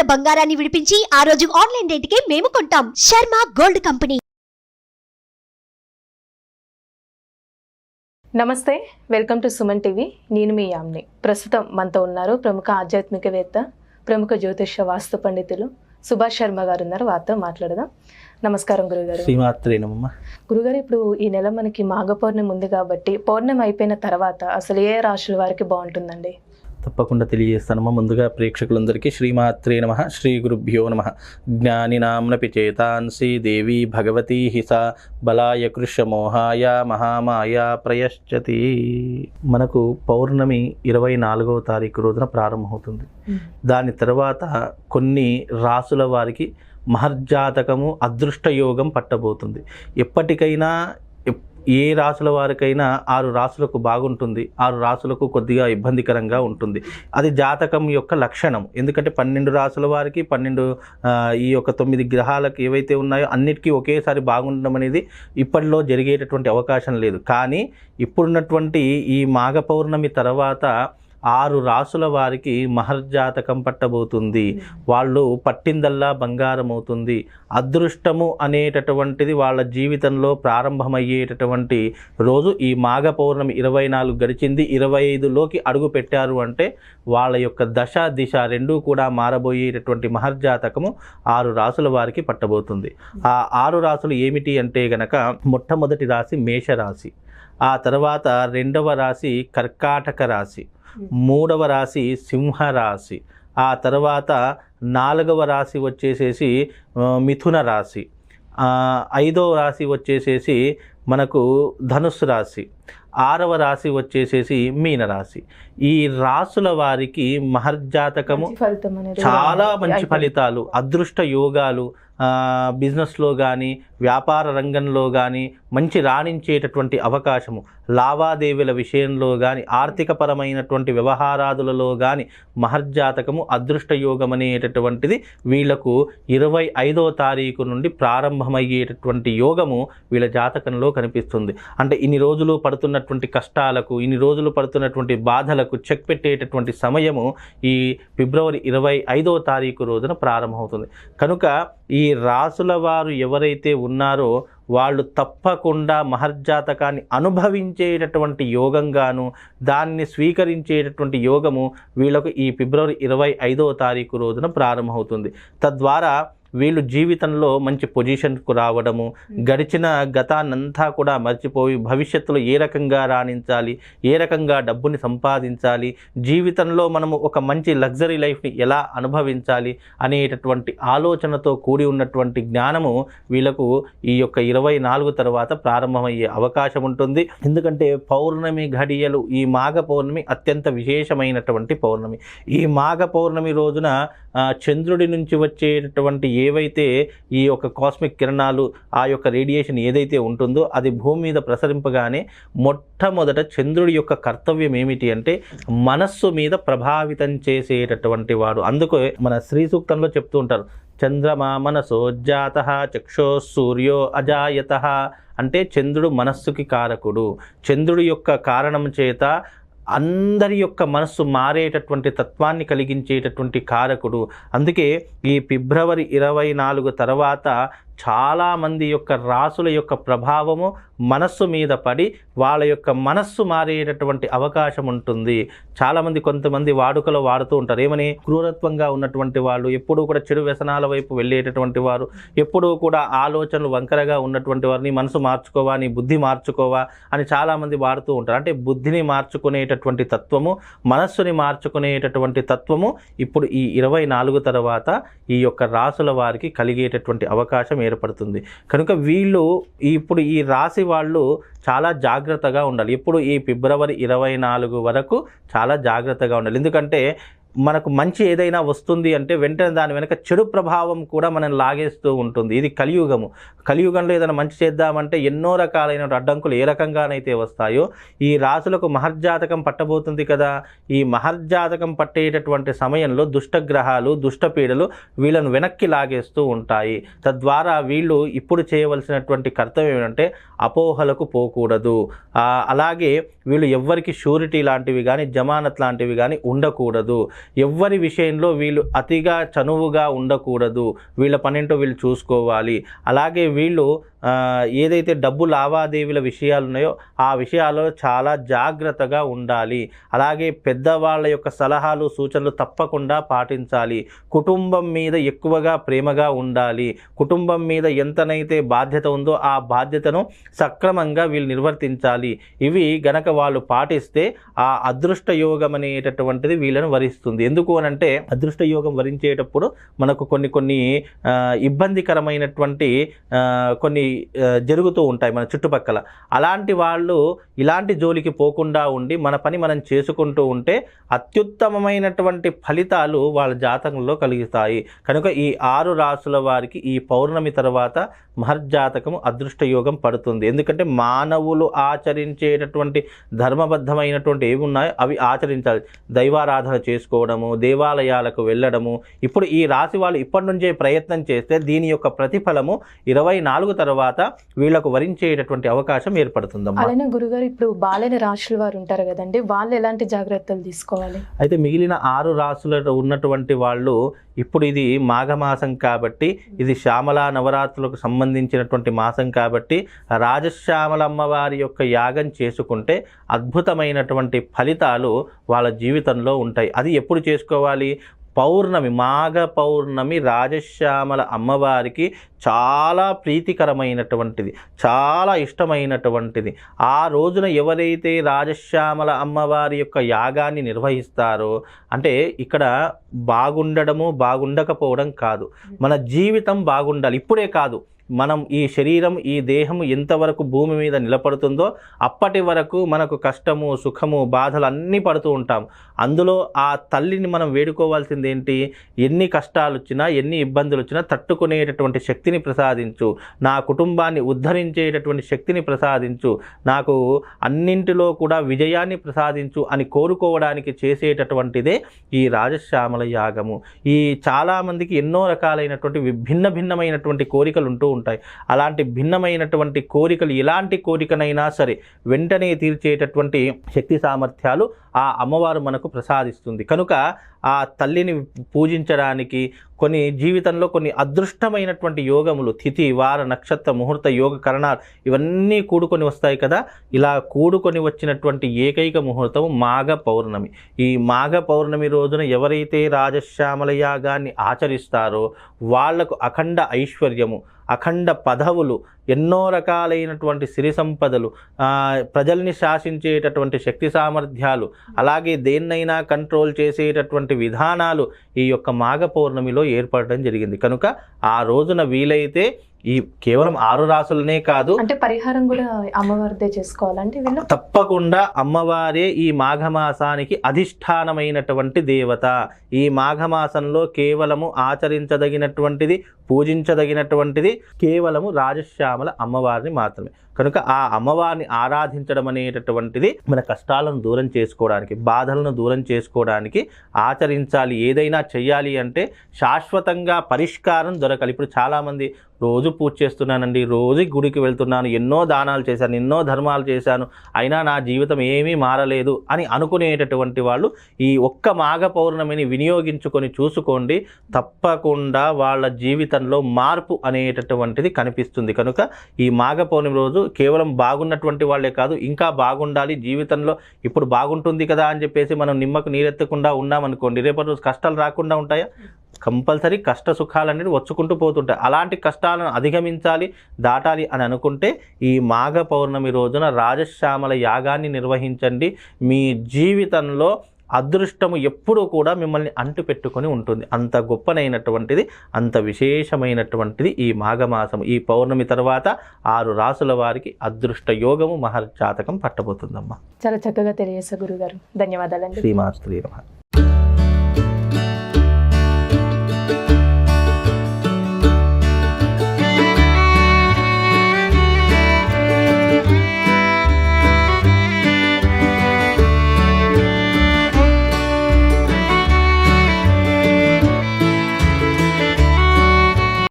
ఉన్న బంగారాన్ని విడిపించి ఆ రోజు ఆన్లైన్ రేటుకే మేము కొంటాం. Sharma gold company. నమస్తే వెల్కమ్ టు సుమన్ టీవీ. నేను మీ యామ్ని. ప్రస్తుతం మనతో ఉన్నారు ప్రముఖ ఆధ్యాత్మికవేత్త ప్రముఖ జ్యోతిష వాస్తు పండితులు సుభాష్ శర్మ గారు ఉన్నారు. వారితో మాట్లాడదాం. నమస్కారం గురుగారు. గురుగారు ఇప్పుడు ఈ నెల మనకి మాఘ పౌర్ణమి ఉంది కాబట్టి పౌర్ణమి అయిపోయిన తర్వాత అసలు ఏ రాశుల వారికి బాగుంటుందండి? తప్పకుండా తెలియజేస్తానమ్మా ముందుగా ప్రేక్షకులందరికీ శ్రీమాత్రే నమ శ్రీ గురుభ్యో నమ. జ్ఞానినాంనపి చేతాంసి దేవి భగవతి హిస బలాయ కృషమోహాయ మహామాయ ప్రయశ్చతి. మనకు పౌర్ణమి ఇరవై నాలుగవ తారీఖు రోజున ప్రారంభమవుతుంది. దాని తర్వాత కొన్ని రాసుల వారికి మహర్జాతకము అదృష్ట యోగం పట్టబోతుంది. ఎప్పటికైనా ఎప్- ఏ రాసుల వారికైనా ఆరు రాసులకు బాగుంటుంది ఆరు రాసులకు కొద్దిగా ఇబ్బందికరంగా ఉంటుంది. అది జాతకం యొక్క లక్షణం. ఎందుకంటే పన్నెండు రాసుల వారికి పన్నెండు ఈ యొక్క తొమ్మిది గ్రహాలకు ఏవైతే ఉన్నాయో అన్నిటికీ ఒకేసారి బాగుండడం అనేది ఇప్పటిలో జరిగేటటువంటి అవకాశం లేదు. కానీ ఇప్పుడున్నటువంటి ఈ మాఘ పౌర్ణమి తర్వాత ఆరు రాసుల వారికి మహర్జాతకం పట్టబోతుంది. వాళ్ళు పట్టిందల్లా బంగారం అవుతుంది అదృష్టము అనేటటువంటిది వాళ్ళ జీవితంలో ప్రారంభమయ్యేటటువంటి రోజు ఈ మాఘ పౌర్ణమి ఇరవై నాలుగు గడిచింది. ఇరవై ఐదులోకి అడుగు పెట్టారు అంటే వాళ్ళ యొక్క దశ దిశ రెండూ కూడా మారబోయేటటువంటి మహర్జాతకము ఆరు రాసుల వారికి పట్టబోతుంది. ఆ ఆరు రాసులు ఏమిటి అంటే గనక మొట్టమొదటి రాశి మేషరాశి. ఆ తర్వాత రెండవ రాశి కర్కాటక రాశి. మూడవ రాశి సింహరాశి. ఆ తర్వాత నాలుగవ రాశి వచ్చేసేసి మిథున రాశి. ఐదవ రాశి వచ్చేసేసి మనకు ధనుస్సు రాశి. ఆరవ రాశి వచ్చేసేసి మీనరాశి ఈ రాసుల వారికి మహర్జాతకము చాలా మంచి. ఫలితాలు అదృష్ట యోగాలు బిజినెస్లో కానీ వ్యాపార రంగంలో కానీ మంచి రాణించేటటువంటి అవకాశము. లావాదేవీల విషయంలో కానీ ఆర్థికపరమైనటువంటి వ్యవహారాదులలో కానీ మహర్జాతకము అదృష్టయోగం అనేటటువంటిది వీళ్ళకు ఇరవై ఐదో తారీఖు నుండి ప్రారంభమయ్యేటటువంటి యోగము వీళ్ళ జాతకంలో కనిపిస్తుంది. అంటే ఇన్ని రోజులు పడుతున్నటువంటి కష్టాలకు ఇన్ని రోజులు పడుతున్నటువంటి బాధలకు చెక్ పెట్టేటటువంటి సమయము ఈ ఫిబ్రవరి ఇరవై ఐదో తారీఖు రోజున ప్రారంభమవుతుంది. కనుక ఈ రాసుల వారు ఎవరైతే ఉన్నారో వాళ్ళు తప్పకుండా మహర్జాతకాన్ని అనుభవించేటటువంటి యోగంగాను దాన్ని స్వీకరించేటటువంటి యోగము వీళ్ళకు ఈ ఫిబ్రవరి ఇరవై ఐదవ తారీఖు రోజున ప్రారంభమవుతుంది. తద్వారా వీళ్ళు జీవితంలో మంచి పొజిషన్కు రావడము గడిచిన గతాన్నంతా కూడా మర్చిపోయి భవిష్యత్తులో ఏ రకంగా రాణించాలి ఏ రకంగా డబ్బుని సంపాదించాలి జీవితంలో మనము ఒక మంచి లగ్జరీ లైఫ్ని ఎలా అనుభవించాలి అనేటటువంటి ఆలోచనతో కూడి ఉన్నటువంటి జ్ఞానము వీళ్ళకు ఈ యొక్క ఇరవై నాలుగు తర్వాత ప్రారంభమయ్యే అవకాశం ఉంటుంది. ఎందుకంటే పౌర్ణమి ఘడియలు ఈ మాఘ పౌర్ణమి అత్యంత విశేషమైనటువంటి పౌర్ణమి. ఈ మాఘ పౌర్ణమి రోజున చంద్రుడి నుంచి వచ్చేటటువంటి ఏవైతే ఈ యొక్క కాస్మిక్ కిరణాలు ఆ యొక్క రేడియేషన్ ఏదైతే ఉంటుందో అది భూమి మీద ప్రసరింపగానే మొట్టమొదట చంద్రుడి యొక్క కర్తవ్యం ఏమిటి అంటే మనస్సు మీద ప్రభావితం చేసేటటువంటి వాడు. అందుకే మన శ్రీ సూక్తంలో చెప్తూ ఉంటారు చంద్రమా మనసోజ్జాత చక్షో సూర్యో అజాయత. అంటే చంద్రుడు మనస్సుకి కారకుడు. చంద్రుడి యొక్క కారణం చేత అందరి యొక్క మనస్సు మారేటటువంటి తత్వాన్ని కలిగించేటటువంటి కారకుడు. అందుకే ఈ ఫిబ్రవరి ఇరవై నాలుగు తర్వాత చాలామంది యొక్క రాసుల యొక్క ప్రభావము మనస్సు మీద పడి వాళ్ళ యొక్క మనస్సు మారేటటువంటి అవకాశం ఉంటుంది. చాలామంది కొంతమంది వాడుకలో వాడుతూ ఉంటారు. ఏమని? క్రూరత్వంగా ఉన్నటువంటి వాళ్ళు ఎప్పుడూ కూడా చెడు వ్యసనాల వైపు వెళ్ళేటటువంటి వారు ఎప్పుడూ కూడా ఆలోచనలు వంకరగా ఉన్నటువంటి వారిని మనసు మార్చుకోవా నీ బుద్ధి మార్చుకోవా అని చాలామంది వాడుతూ ఉంటారు. అంటే బుద్ధిని మార్చుకునేటటువంటి తత్వము మనస్సుని మార్చుకునేటటువంటి తత్వము ఇప్పుడు ఈ ఇరవై నాలుగు తర్వాత ఈ యొక్క రాసుల వారికి కలిగేటటువంటి అవకాశం ఏర్పడుతుంది. కనుక వీళ్ళు ఇప్పుడు ఈ రాశి వాళ్ళు చాలా జాగ్రత్తగా ఉండాలి. ఇప్పుడు ఈ ఫిబ్రవరి ఇరవై నాలుగు వరకు చాలా జాగ్రత్తగా ఉండాలి. ఎందుకంటే మనకు మంచి ఏదైనా వస్తుంది అంటే వెంటనే దాని వెనక చెడు ప్రభావం కూడా మనం లాగేస్తూ ఉంటుంది. ఇది కలియుగము. కలియుగంలో ఏదైనా మంచి చేద్దామంటే ఎన్నో రకాలైన అడ్డంకులు ఏ రకంగానైతే వస్తాయో ఈ రాసులకు మహర్జాతకం పట్టబోతుంది కదా. ఈ మహర్జాతకం పట్టేటటువంటి సమయంలో దుష్టగ్రహాలు దుష్టపీడలు వీళ్ళను వెనక్కి లాగేస్తూ ఉంటాయి. తద్వారా వీళ్ళు ఇప్పుడు చేయవలసినటువంటి కర్తవ్యం ఏంటంటే అపోహలకు పోకూడదు. అలాగే వీళ్ళు ఎవ్వరికి షూరిటీ లాంటివి కానీ జమానత్ లాంటివి కానీ ఉండకూడదు. ఎవ్వరి విషయంలో వీళ్ళు అతిగా చనువుగా ఉండకూడదు. వీళ్ళ పనేంటో వీళ్ళు చూసుకోవాలి. అలాగే వీళ్ళు ఏదైతే డబ్బు లావాదేవీల విషయాలు ఉన్నాయో ఆ విషయాల్లో చాలా జాగ్రత్తగా ఉండాలి. అలాగే పెద్దవాళ్ళ యొక్క సలహాలు సూచనలు తప్పకుండా పాటించాలి. కుటుంబం మీద ఎక్కువగా ప్రేమగా ఉండాలి. కుటుంబం మీద ఎంతనైతే బాధ్యత ఉందో ఆ బాధ్యతను సక్రమంగా వీళ్ళు నిర్వర్తించాలి. ఇవి గనక వాళ్ళు పాటిస్తే ఆ అదృష్ట యోగం అనేటటువంటిది వీళ్ళను వరిస్తుంది. ఎందుకు అనంటే అదృష్ట యోగం వరించేటప్పుడు మనకు కొన్ని కొన్ని ఇబ్బందికరమైనటువంటి కొన్ని జరుగుతూ ఉంటాయి మన చుట్టుపక్కల. అలాంటి వాళ్ళు ఇలాంటి జోలికి పోకుండా ఉండి మన పని మనం చేసుకుంటూ ఉంటే అత్యుత్తమమైనటువంటి ఫలితాలు వాళ్ళ జాతకంలో కలుగుతాయి కనుక ఈ ఆరు రాసుల వారికి ఈ పౌర్ణమి తర్వాత మహర్జాతకము అదృష్ట యోగం పడుతుంది. ఎందుకంటే మానవులు ఆచరించేటటువంటి ధర్మబద్ధమైనటువంటి ఏవి ఉన్నాయో అవి ఆచరించాలి. దైవారాధన చేసుకోవడము దేవాలయాలకు వెళ్ళడము. ఇప్పుడు ఈ రాశి వాళ్ళు ఇప్పటి నుంచే ప్రయత్నం చేస్తే దీని యొక్క ప్రతిఫలము ఇరవై నాలుగు తర్వాత వీళ్ళకు వరించేటటువంటి అవకాశం ఏర్పడుతుందమ్మా. అలానే గురుగారు ఇప్పుడు బాలైన రాశుల వారు ఉంటారు కదండి వాళ్ళు ఎలాంటి జాగ్రత్తలు తీసుకోవాలి? అయితే మిగిలిన ఆరు రాసులలో ఉన్నటువంటి వాళ్ళు ఇప్పుడు ఇది మాఘమాసం కాబట్టి ఇది శ్యామల నవరాత్రులకు సంబంధించినటువంటి మాసం కాబట్టి రాజశ్యామల అమ్మవారి యొక్క యాగం చేసుకుంటే అద్భుతమైనటువంటి ఫలితాలు వాళ్ళ జీవితంలో ఉంటాయి. అది ఎప్పుడు చేసుకోవాలి? పౌర్ణమి మాఘ పౌర్ణమి రాజశ్యామల అమ్మవారికి చాలా ప్రీతికరమైనటువంటిది చాలా ఇష్టమైనటువంటిది. ఆ రోజున ఎవరైతే రాజశ్యామల అమ్మవారి యొక్క యాగాన్ని నిర్వహిస్తారో అంటే ఇక్కడ బాగుండడము బాగుండకపోవడం కాదు. మన జీవితం బాగుండాలి. ఇప్పుడే కాదు. మనం ఈ శరీరం ఈ దేహం ఎంతవరకు భూమి మీద నిలబడుతుందో అప్పటి వరకు మనకు కష్టము సుఖము బాధలు అన్నీ పడుతూ ఉంటాం. అందులో ఆ తల్లిని మనం వేడుకోవాల్సింది ఏంటి? ఎన్ని కష్టాలు వచ్చినా ఎన్ని ఇబ్బందులు వచ్చినా తట్టుకునేటటువంటి శక్తిని ప్రసాదించు. నా కుటుంబాన్ని ఉద్ధరించేటటువంటి శక్తిని ప్రసాదించు. నాకు అన్నింటిలో కూడా విజయాన్ని ప్రసాదించు అని కోరుకోవడానికి చేసేటటువంటిదే ఈ రాజశ్యామల యాగము. ఈ చాలామందికి ఎన్నో రకాలైనటువంటి విభిన్న భిన్నమైనటువంటి కోరికలు ఉంటూ ఉంటాయి. అలాంటి భిన్నమైనటువంటి కోరికలు ఎలాంటి కోరికనైనా సరే వెంటనే తీర్చేటటువంటి శక్తి సామర్థ్యాలు ఆ అమ్మవారు మనకు ప్రసాదిస్తుంది. కనుక ఆ తల్లిని పూజించడానికి కొన్ని జీవితంలో కొన్ని అదృష్టమైనటువంటి యోగములు తిథి వార నక్షత్ర ముహూర్త యోగ కరణాలు ఇవన్నీ కూడుకొని వస్తాయి కదా. ఇలా కూడుకొని వచ్చినటువంటి ఏకైక ముహూర్తం మాఘ పౌర్ణమి. ఈ మాఘ పౌర్ణమి రోజున ఎవరైతే రాజశ్యామల యాగాన్ని ఆచరిస్తారో వాళ్ళకు అఖండ ఐశ్వర్యము అఖండ పదవులు ఎన్నో రకాలైనటువంటి సిరి సంపదలు ప్రజల్ని శాసించేటటువంటి శక్తి సామర్థ్యాలు అలాగే దేన్నైనా కంట్రోల్ చేసేటటువంటి విధానాలు ఈ యొక్క మాఘ పౌర్ణమిలో ఏర్పడడం జరిగింది. కనుక ఆ రోజున వీలైతే ఈ కేవలం ఆరు రాసులనే కాదు అంటే పరిహారం కూడా అమ్మవారిదే చేసుకోవాలంటే తప్పకుండా అమ్మవారే ఈ మాఘమాసానికి అధిష్టానమైనటువంటి దేవత. ఈ మాఘమాసంలో కేవలము ఆచరించదగినటువంటిది పూజించదగినటువంటిది కేవలము రాజశ్యామల అమ్మవారిని మాత్రమే. కనుక ఆ అమ్మవారిని ఆరాధించడం అనేటటువంటిది మన కష్టాలను దూరం చేసుకోవడానికి బాధలను దూరం చేసుకోవడానికి ఆచరించాలి ఏదైనా చెయ్యాలి అంటే శాశ్వతంగా పరిష్కారం దొరకాలి. ఇప్పుడు చాలామంది రోజు పూజ చేస్తున్నానండి రోజు గుడికి వెళ్తున్నాను ఎన్నో దానాలు చేశాను ఎన్నో ధర్మాలు చేశాను అయినా నా జీవితం ఏమీ మారలేదు అని అనుకునేటటువంటి వాళ్ళు ఈ ఒక్క మాఘ పౌర్ణమిని వినియోగించుకొని చూసుకోండి తప్పకుండా వాళ్ళ జీవితంలో మార్పు అనేటటువంటిది కనిపిస్తుంది. కనుక ఈ మాఘ పౌర్ణమి రోజు కేవలం బాగున్నటువంటి వాళ్ళే కాదు ఇంకా బాగుండాలి జీవితంలో ఇప్పుడు బాగుంటుంది కదా అని చెప్పేసి మనం నిమ్మకు నీరెత్తకుండా ఉన్నామనుకోండి రేపటి రోజు కష్టాలు రాకుండా ఉంటాయా? కంపల్సరీ కష్ట సుఖాలు అనేది వచ్చుకుంటూ పోతుంటాయి. అలాంటి కష్టాలను అధిగమించాలి దాటాలి అని అనుకుంటే ఈ మాఘ పౌర్ణమి రోజున రాజశ్యామల యాగాన్ని నిర్వహించండి. మీ జీవితంలో అదృష్టము ఎప్పుడూ కూడా మిమ్మల్ని అంటు పెట్టుకొని ఉంటుంది. అంత గొప్పనైనటువంటిది అంత విశేషమైనటువంటిది ఈ మాఘమాసం ఈ పౌర్ణమి తర్వాత ఆరు రాసుల వారికి అదృష్ట యోగము మహర్జాతకం పట్టబోతుందమ్మా. చాలా చక్కగా తెలియజేశారు గురుగారు. ధన్యవాదాలండి. శ్రీమాస్త్రీ